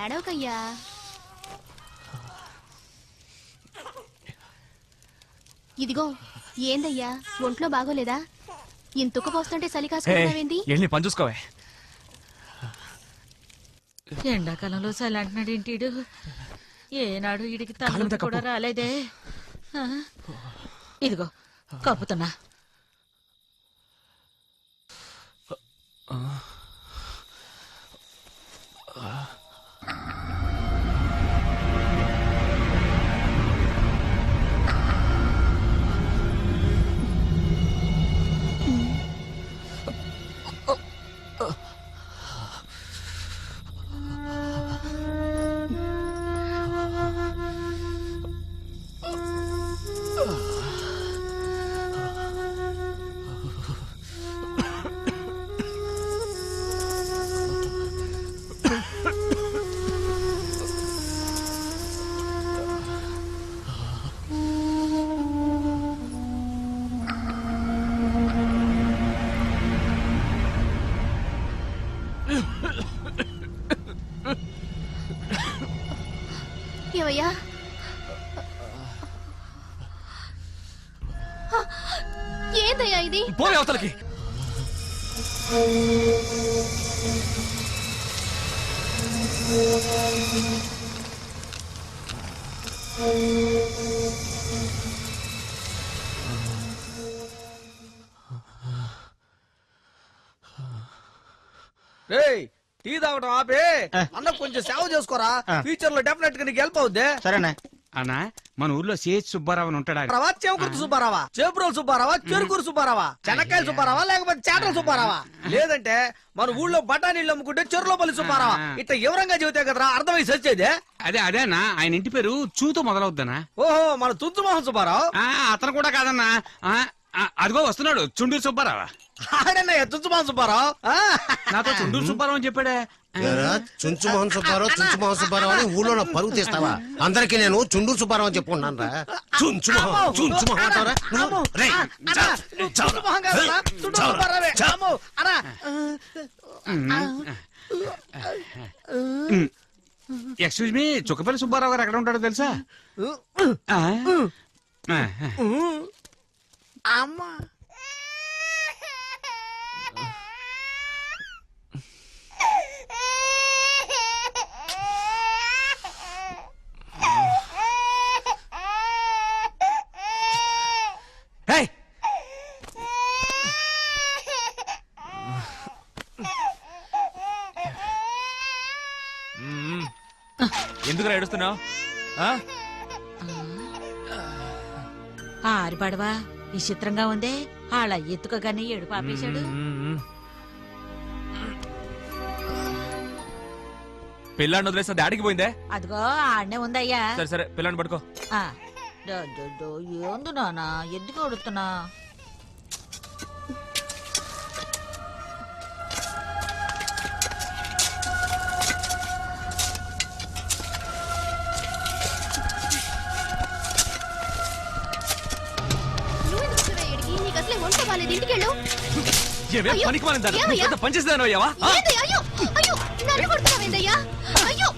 ఏడవకయ్యా. ఇదిగో ఏందయ్యా? ఒంట్లో బాగోలేదా? ఇంతుకు పోస్తుంటే చలి కాసుకుంటున్నావేంది వెళ్ళి పని చూసుకోవే. ఎండాకాలంలో చలి అంటున్నాడు ఏంటిడు ఏనాడు ఇడికి తల కూడా. రాలేదే? ఇదిగో కప్పుతున్నా. ఏందయ్యా ఇది? పోలే అవతలకి. రేయ్ టీ తాగడం ఆపే. అన్న కొంచెం సేవ చేసుకోరా. ఫ్యూచర్లో డెఫినెట్గా నీకు హెల్ప్ అవుద్ది. సరేనా. అన్నా మన ఊర్లో సిహెచ్ సుబ్బారావు అని ఉంటాడా? చేమకుర్తి సుబ్బారావా? చేపురోలు సుబ్బారావా? చెరుకూరు సుబ్బారావా? చెనక్కాయల సుబ్బారావా? లేకపోతే చేటల సుబ్బారావా? లేదంటే మన ఊళ్ళో బఠానీళ్ళు అమ్ముకుంటే చెరులోపల్లి సుబ్బారావా? ఇట్లా వివరంగా చెబితే కదరా? అర్థమై సచ్చేది? అదే అదేనా ఆయన ఇంటి పేరు చూతో మొదలవుద్దనా ఓహో మన తుంచుమోహన్ సుబ్బారావు? ఆ, అతను కూడా కాదన్నా. ఆ, ఆ, అదిగో వస్తున్నాడు. చుండూరు సుబ్బారావా? ఆడన్నయ్య తుంచుమోహన్ సుబ్బారావు? ఆ? నాతో చుండూరు సుబ్బారావు అని చెప్పాడే. ఏరా, చుంచు మోహన్ సుబ్బారావు చుంచు మోహన్ సుబ్బారావు అని ఊళ్ళో నా పరుగు తీస్తావా? అందరికి నేను చుండూరు సుబ్బారావు అని చెప్పుకున్నాను రా. చుంచు మోహన్ చుంచు మోహన్ అంటావరా? నువ్వు? రేయ్, చావురా. చావురా. ఎక్స్క్యూజ్ మీ చుక్కపల్లి సుబ్బారావు గారు ఎక్కడ ఉంటాడో తెలుసా? ఆ? ఆ, అమ్మా ఏయ్! మ్మ్. ఎందుకురా ఏడుస్తున్నావు? ఆరిపడవా? విచిత్రంగా ఉందే. అలా ఎత్తుకోగానే ఏడు పాపేశాడు పిల్లాన్ని వదిలేసిన దాడికి పోయిందే? అదిగో ఆడనే ఉందయ్యా. సరే సరే పిల్లాన్ని పట్టుకో. ఏంది నానా? ఎందుకు అడుగుతున్నా ఏమే? అయ్యో, పనికి మాలిన దాన్ని? ఏమయ్యా? పెద్ద అయ్యావా? ఆ? ఏందయ్యా? అయ్యో! అయ్యో! నన్ను కొడుతున్నావేందయ్యా అయ్యో!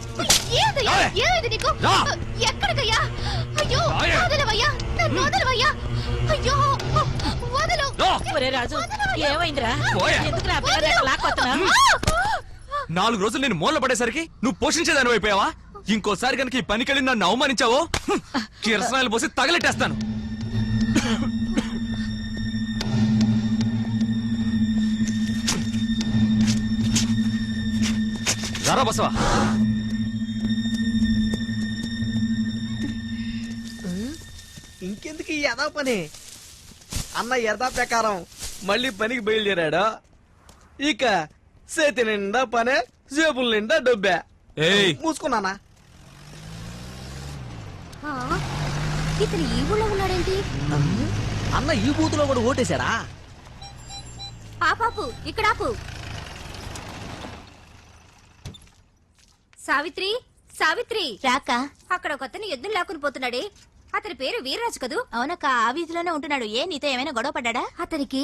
ఏందయ్యా? రావే. ఏమైంది నీకు? రా. ఎక్కడికయ్యా? అయ్యో! రాయే. వదలవయ్యా! నన్ను వదలవయ్యా! అయ్యో! వదలు! రా. ఒరే రాజు ఏమైందిరా? పోయా. ఎందుకు నా లాక్కొస్తున్నా నాలుగు రోజులు నేను మూల పడేసరికి నువ్వు పోషించేదాని అయిపోయావా ఇంకోసారి కనుక ఈ పనికెళ్ళి నన్ను అవమానించావో? హ్మ్, కిరసనాయలు పోసి తగలెట్టేస్తాను. రారా బసవా. ఇంకెందుకు ఈ యథా పని? అన్న యథా ప్రకారం మళ్ళీ పనికి బయలుదేరాడు? ఇక చేతి నిండా పనే జేబుల నిండా డబ్బే. ఏయ్. మూసుకున్నానా? ఇతను ఈ ఊళ్ళో ఉన్నాడేంటి? అన్న ఈ బూతులో కూడా ఓటేశాడా? ఆ పాపు ఇక్కడ ఆపు. సావిత్రి సావిత్రి. రాక. అక్కడ ఒక అతను ఎద్దులు లాక్కుని పోతున్నాడే. అతని పేరు వీర్రాజు కదూ? అవునక్క ఆ వీధిలోనే ఉంటున్నాడు. ఏ నీతో ఏమైనా గొడవ పడ్డా అతనికి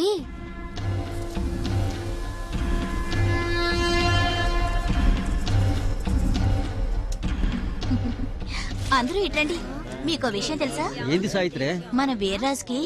అందరూ ఇట్రండి మీకు విషయం తెలుసా? ఏంది సావిత్రి? మన వీర్రాజుకి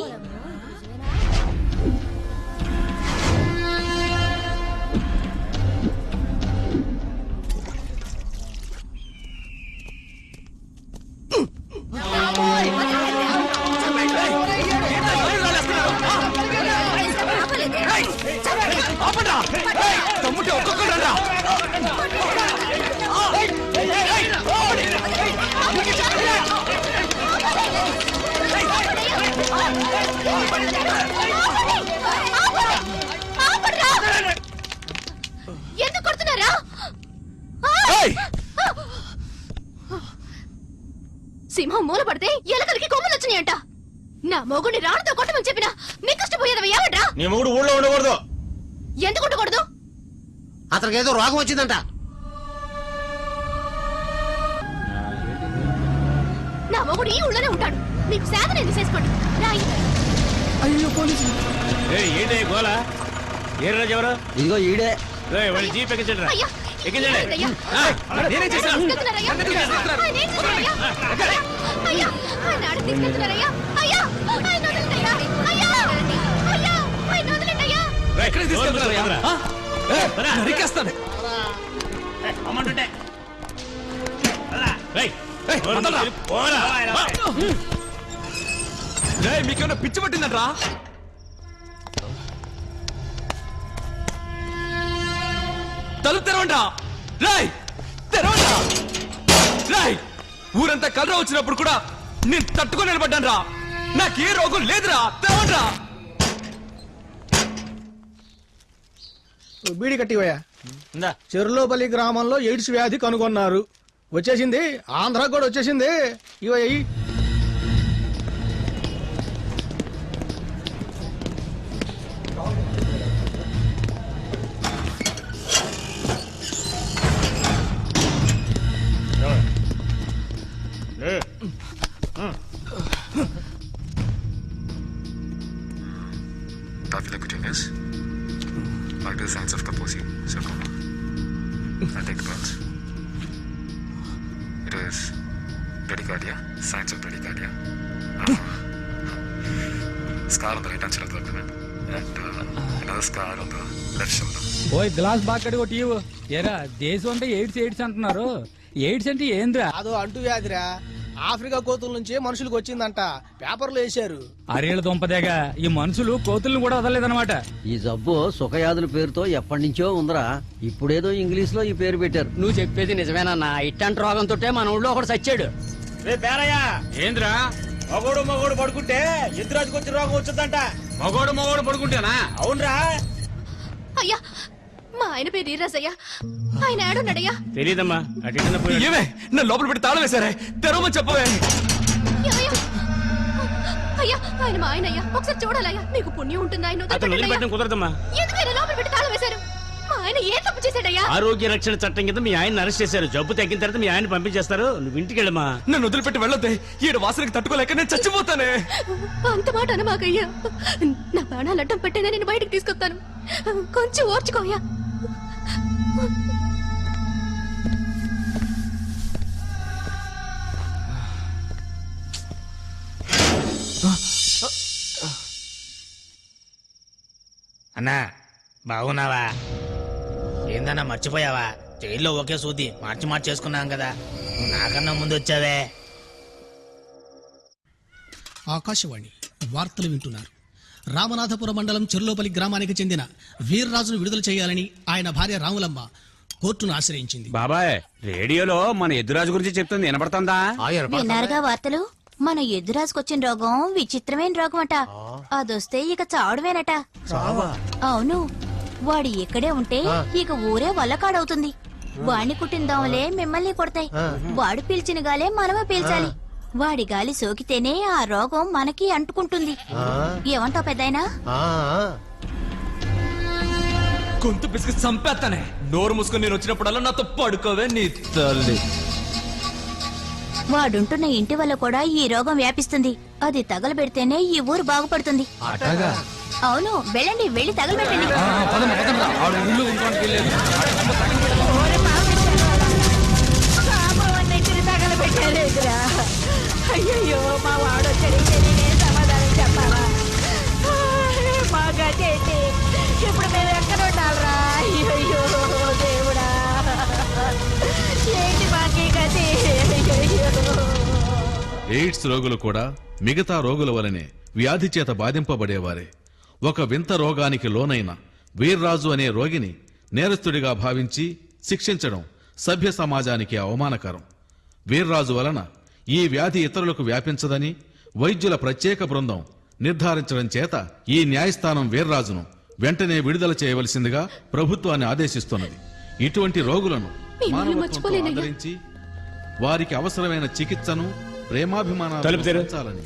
ఎందుకు కొడుతున్నారా ఏయ్, సింహం మూల పడితే ఎలకలకి కొమ్ములు వచ్చినాయంట. నా మొగుడిని రాణితో కొట్టమని చెప్పినా మీకు ఇష్టపోయేది ఏమంటా నీ మూడు ఊళ్ళో ఉండకూడదు. ఎందుకు ఉండకూడదు? అతనికి ఏదో రోగం వచ్చిందంట. నా మొగుడు ఈ ఊళ్ళోనే ఉంటాడు. మీకు సాధన ఎందుకు చేసుకోండి? రాయి ఏంటి గోల ఏ రాజు ఎవరు ఇదిగో ఈడే వాడి జీప్ ఎక్కించండి రా. అయ్యా ఎక్కించండి అయ్యా నేనేం చేశాను? అయ్యా? అయ్యా. అయ్యా, అయ్యా. ఎక్కడికి. నరికేస్తాను. అమ్మంటుంటే వదలరా. పోరా. రేయ్, మీకేమైనా పిచ్చి పట్టిందంట్రా? తలుపు తెరవండ్రా రాయ్ తెరవండ్రా రాయ్ ఊరంతా కలరా వచ్చినప్పుడు కూడా నేను తట్టుకొని నిలబడ్డాను రా నాకే రోగం లేదురా తెరవండ్రా. బీడి కట్టివయ్యా. ఇందా. చెరులోపల్లి గ్రామంలో ఎయిడ్స్ వ్యాధి కనుగొన్నారు. వచ్చేసింది ఆంధ్ర కూడా వచ్చేసింది. ఇవయ్యి bradycardia. Signs of bradycardia. Uh, scar on the right hand side of the abdomen. And uh, another scar on the left shoulder. ఓయ్ గ్లాస్ బాక్కడి ఒకటి ఇవ్వు ఎరా దేశం అంటే ఎయిడ్స్ ఎయిడ్స్ అంటున్నారు ఎయిడ్స్ అంటే ఏంద్రా అదో అంటు వ్యాధిరా ఆఫ్రికా కోతుల నుంచి మనుషులకు వచ్చిందంట. పేపర్లు వేశారు. అరేళ్ళ దుంపదేగా ఈ మనుషులు కోతుల్ని కూడా వదలలేదన్నమాట. ఈ జబ్బు సుఖయాదుల పేరుతో ఎప్పటి నుంచో ఉందరా. ఇప్పుడేదో ఇంగ్లీష్లో ఈ పేరు పెట్టారు. నువ్వు చెప్పేది నిజమేనన్నా ఇట్టంటి రోగంతో మన ఊళ్ళో ఒకడు చచ్చాడు ఏంద్రా? మగోడు మగోడు పడుకుంటే ఎదురాజుకు వచ్చి రోగం వచ్చిందంట మగోడు మగోడు పడుకుంటేనా? అవునరా. అయ్యా మా ఆయన పేరు ఈరాజయ్యా ఆయన ఏడున్నాడయ్యా? తెలీదమ్మా అటు ఏమే నా లోపల పెట్టి తాళం వేశారే? తెరవమని చెప్పవే? అయ్యా ఆయన మా ఆయన అయ్యా ఒకసారి చూడాలయ్యా. మీకు పుణ్యం ఉంటుంది? ఆయన అతను వదిలిపెట్టండి కుదరదమ్మా. ఎందుకైనా లోపల పెట్టి తాళం వేశారు? మా ఆయన ఏం తప్పు చేశాడయ్యా? ఆరోగ్య రక్షణ చట్టం కింద మీ ఆయన అరెస్ట్ చేశారు. జబ్బు తగ్గిన తర్వాత మీ ఆయన పంపించేస్తారు. నువ్వు ఇంటికి వెళ్ళమ్మా. నన్ను వదిలిపెట్టి వెళ్ళొద్దే. ఈడ వాసనకి తట్టుకోలేక నేను చచ్చిపోతానే. అంత మాట అనమాకయ్యా. నా ప్రాణాలు అడ్డం పెట్టేనే నేను బయటికి తీసుకొస్తాను. కొంచెం ఓర్చుకోయ్యా అన్నా బాగున్నావా? ఏందన్నా మర్చిపోయావా? జైల్లో ఒకే సూది మార్చి మార్చి చేసుకున్నాం కదా. నాకన్నా ముందు వచ్చావే. ఆకాశవాణి వార్తలు వింటున్నారు. రామనాథపురం మండలం చెర్లోపల్లి గ్రామానికి చెందిన వీర్రాజును విడుదల చేయాలని ఆయన భార్య రాములమ్మ కోర్టును ఆశ్రయించింది. బాబాయ్ రేడియోలో మన ఎదురాజు గురించి చెప్తుంది వినపడుతుందా? విన్నారుగా వార్తలు? మన ఎదురాసుకొచ్చిన రోగం విచిత్రమైన రోగం అట అదొస్తే ఇక చావడమేనట అవును. వాడు ఇక్కడే ఉంటే ఇక ఊరే వల్లకాడవుతుంది. వాడిని కుట్టిందాంలే మిమ్మల్ని కొడతాయి. వాడు పీల్చిన గాలే మనమే పీల్చాలి. వాడి గాలి సోకితేనే ఆ రోగం మనకి అంటుకుంటుంది. ఏమంటావు పెద్దాయనా? ఆ, గొంతు పిసికి చంపేస్తానే. నోరు మూసుకొని నేను వచ్చినప్పుడల్లా నాతో పడుకోవే నీ తల్లి. వాడుంటున్న ఇంటి వల్ల కూడా ఈ రోగం వ్యాపిస్తుంది. అది తగలబెడితేనే ఈ ఊరు బాగుపడుతుంది. అవును వెళ్ళండి వెళ్ళి తగలబెట్టండి. అయ్యో మా వాడు సమాధానం చెప్పాలా? మా గతి ఇప్పుడు మేము ఎక్కడ ఉండాలరా? అయ్యో దేవుడా. ఏంటి మాకే గతి? ఎయిడ్స్ రోగులు కూడా మిగతా రోగుల వలనే వ్యాధి చేత బాధింపబడేవారే. ఒక వింత రోగానికి లోనైన వీర్రాజు అనే రోగిని నేరస్తుడిగా భావించి శిక్షించడం సభ్య సమాజానికి అవమానకరం. వీర్రాజు వలన ఈ వ్యాధి ఇతరులకు వ్యాపించదని వైద్యుల ప్రత్యేక బృందం నిర్ధారించడం చేత ఈ న్యాయస్థానం వీర్రాజును వెంటనే విడుదల చేయవలసిందిగా ప్రభుత్వాన్ని ఆదేశిస్తున్నది. ఇటువంటి రోగులను ఆదరించి వారికి అవసరమైన చికిత్సను ప్రేమాభిమానాలు. పెంచాలని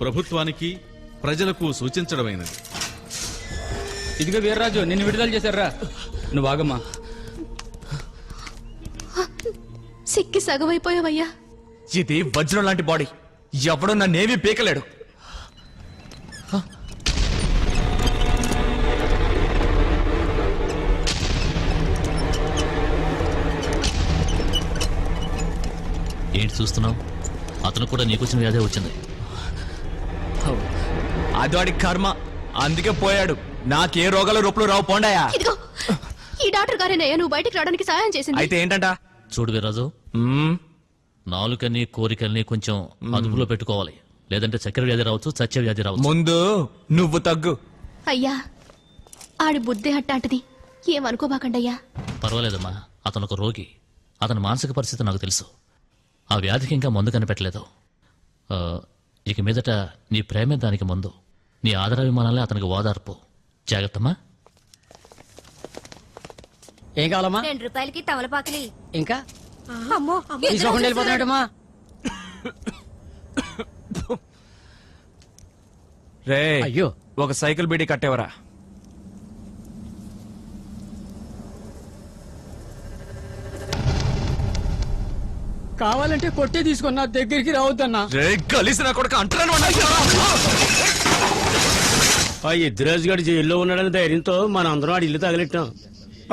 ప్రభుత్వానికి ప్రజలకు సూచించడమైనది. ఇదిగో వీర్రాజు నిన్ను విడుదల చేశారా నువ్వు ఆగమ్మా. సిక్కి సగమైపోయావయ్యా. ఇది వజ్రం లాంటి బాడీ. ఎవడో నన్నేమీ పీకలేడు. ఏంటి చూస్తున్నావు? అతను కూడా నీకొచ్చిన వ్యాధి వచ్చింది. అది వాడి కర్మ. అందుకే పోయాడు. నాకే రోగాల రూపంలో రావు పోండాయా? ఇదిగో ఈ డాక్టర్ గారేనయ్యా నువ్వు బయటికి రావడానికి సహాయం చేసింది. అయితే ఏంటంట? చూడు వీర్రాజు. మ్మ్, నాలుకని కోరికల్ని కొంచెం అదుపులో పెట్టుకోవాలి. లేదంటే చక్కెర వ్యాధి రావచ్చు చచ్చే వ్యాధి రావచ్చు. ముందు నువ్వు తగ్గు. అయ్యా ఆడి బుద్ధి అట్టాంటిది. ఏమనుకోబాకండయ్యా? పర్వాలేదమ్మా. అతను ఒక రోగి. అతని మానసిక పరిస్థితి నాకు తెలుసు. ఆ వ్యాధికి ఇంకా మందు కనిపెట్టలేదు. ఆ, ఇక మీదట నీ ప్రేమే దానికి మందు. నీ ఆదరాభిమానాలే అతనికి ఓదార్పు. జాగ్రత్తమ్మా. ఏం కావాలమ్మా? రెండు రూపాయలకి తమలపాకులి ఇంకా? అమ్మో తీసుకోకుండా వెళ్ళిపోతున్నాడమ్మా. రే అయ్యో. ఒక సైకిల్ బీడీ కట్టేవరా? కావాలంటే కొట్టే తీసుకున్నా దగ్గరికి రావద్దన్నా. రే కలిసిన కొడుకు అంటున్నాను ఆ ఎద్దురాజు గారి జైల్లో ఉన్నాడని ధైర్యంతో మన అందరం ఆడి ఇల్లు తగలెట్టాం.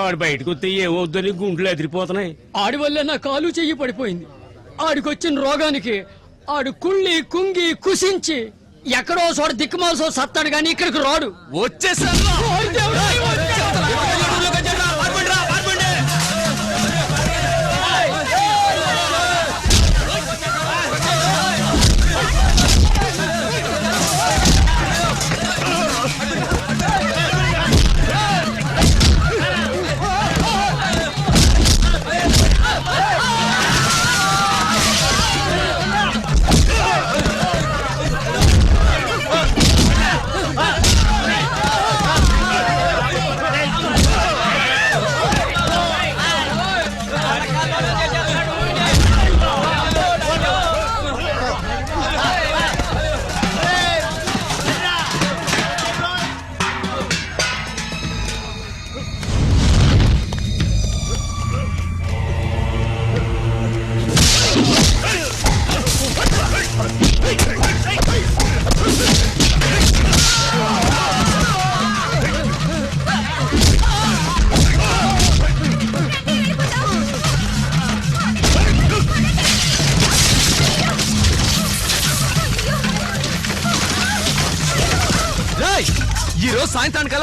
ఆడు బయటకు వస్తే ఏమవుద్దని గుంట్లు ఎదిరిపోతున్నాయి. ఆడి వల్ల నా కాలు చెయ్యి పడిపోయింది. ఆడికొచ్చిన రోగానికి ఆడు కుళ్ళి కుంగి కుసించి ఎక్కడో చోట దిక్కుమాల్సో సత్తాడు గాని ఇక్కడికి రాడు. వచ్చేసాను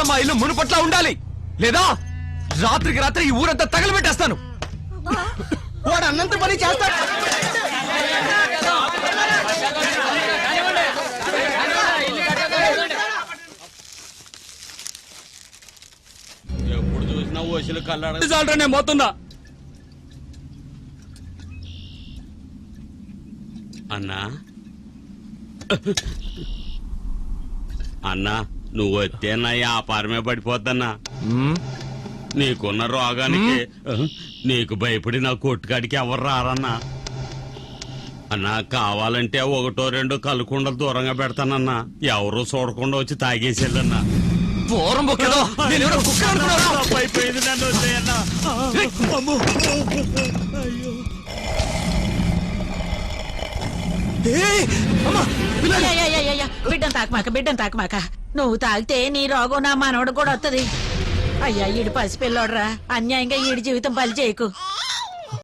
మా ఇల్లు మునుపట్లా ఉండాలి. లేదా రాత్రికి రాత్రి ఈ ఊరంతా తగలబెట్టేస్తాను. వాడు అన్నంత పని చేస్తాడు. ఎప్పుడు చూసినా ఓసిలు కల్లాడ చాలరా నేను పోతున్నా. అన్నా. అన్నా. నువ్వు వస్తే నా వ్యాపారమే పడిపోద్దన్నా. నీకున్న రోగానికి నీకు భయపడి నా కొట్టుకాడికి ఎవరు రారన్నా. అన్నా కావాలంటే ఒకటో రెండో కలుకుండలు దూరంగా పెడతానన్నా. ఎవరు చూడకుండా వచ్చి తాగేసేళ్ళన్నా. దూరం? అయిపోయింది నన్ను! బిడ్డను తాకమాక బిడ్డను తాకమాక. నువ్వు తాగితే నీ రోగం నా మనవడు కూడా వస్తుంది అయ్యా ఈడు పసిపిల్లోడ్రా. అన్యాయంగా ఈడి జీవితం బలి చేయకు.